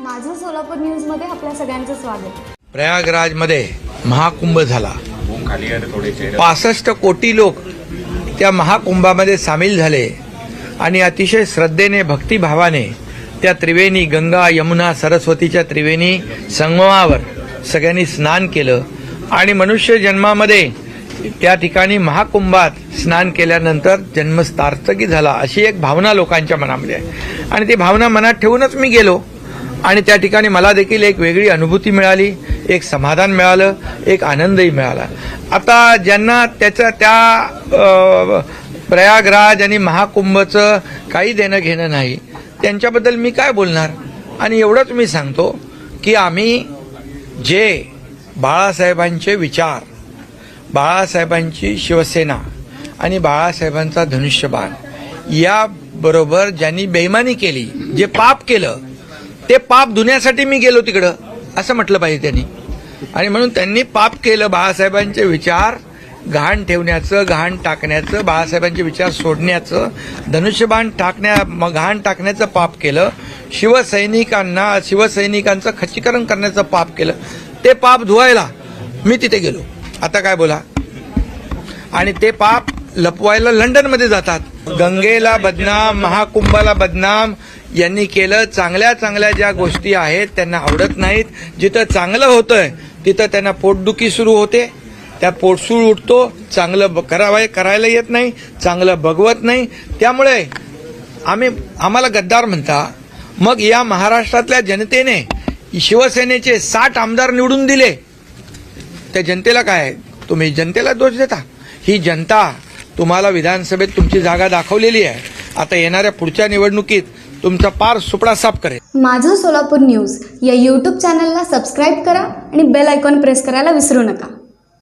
माझं सोलापूर न्यूजमध्ये आपल्या सगळ्यांचं स्वागत. प्रयागराजमध्ये महाकुंभ झाला. पासष्ट कोटी लोक त्या महाकुंभामध्ये सामील झाले आणि अतिशय श्रद्धेने भक्तिभावाने त्या त्रिवेणी गंगा यमुना सरस्वतीच्या त्रिवेणी संगमावर सगळ्यांनी स्नान केलं आणि मनुष्य जन्मामध्ये त्या ठिकाणी महाकुंभात स्नान केल्यानंतर जन्म सार्थकी झाला अशी एक भावना लोकांच्या मनामध्ये आहे. आणि ती भावना मनात ठेवूनच मी गेलो. आणि त्या ठिकाणी मला देखील एक वेगळी अनुभूती मिळाली एक समाधान मिळालं एक आनंदही मिळाला. आता ज्यांना त्याचं त्या प्रयागराज आणि महाकुंभचं काही देणं घेणं नाही त्यांच्याबद्दल मी काय बोलणार? आणि एवढंच मी सांगतो की आम्ही जे बाळासाहेबांचे विचार बाळासाहेबांची शिवसेना आणि बाळासाहेबांचा धनुष्यबाण याबरोबर ज्यांनी बेईमानी केली जे पाप केलं ते पाप धुण्यासाठी मी गेलो तिकडं. असं म्हटलं पाहिजे त्यांनी. आणि म्हणून त्यांनी पाप केलं. बाळासाहेबांचे विचार घाण ठेवण्याचं घाण टाकण्याचं बाळासाहेबांचे विचार सोडण्याचं धनुष्यबाण टाकण्या घाण टाकण्याचं पाप केलं. शिवसैनिकांना शिवसैनिकांचं खच्चीकरण करण्याचं पाप केलं. ते पाप धुवायला मी तिथे गेलो. आता काय बोला? आणि ते पाप लपवायला लंडनमध्ये जातात. गंगेला बदनाम महाकुंभाला बदनाम यांनी केलं. चांगल्या चांगल्या ज्या गोष्टी आहेत त्यांना आवडत नाहीत. जिथं चांगलं होतंय तिथं त्यांना पोटदुखी सुरू होते. त्या पोटसूळ उठतो. चांगलं ब- करावं करायला येत नाही. चांगलं बघवत नाही. त्यामुळे आम्ही आम्हाला गद्दार म्हणता मग या महाराष्ट्रातल्या जनतेने शिवसेनेचे साठ आमदार निवडून दिले. त्या जनतेला काय? आहे? तुम्ही जनतेला दोष देता. ही जनता तुम्हाला विधानसभेत तुमची जागा दाखवलेली आहे. आता येणाऱ्या पुढच्या निवडणुकीत तुमचा पार सुपडा साफ करेल. माझं सोलापूर न्यूज या यूट्यूब चॅनलला सबस्क्राईब करा आणि बेल आयकॉन प्रेस करायला विसरू नका.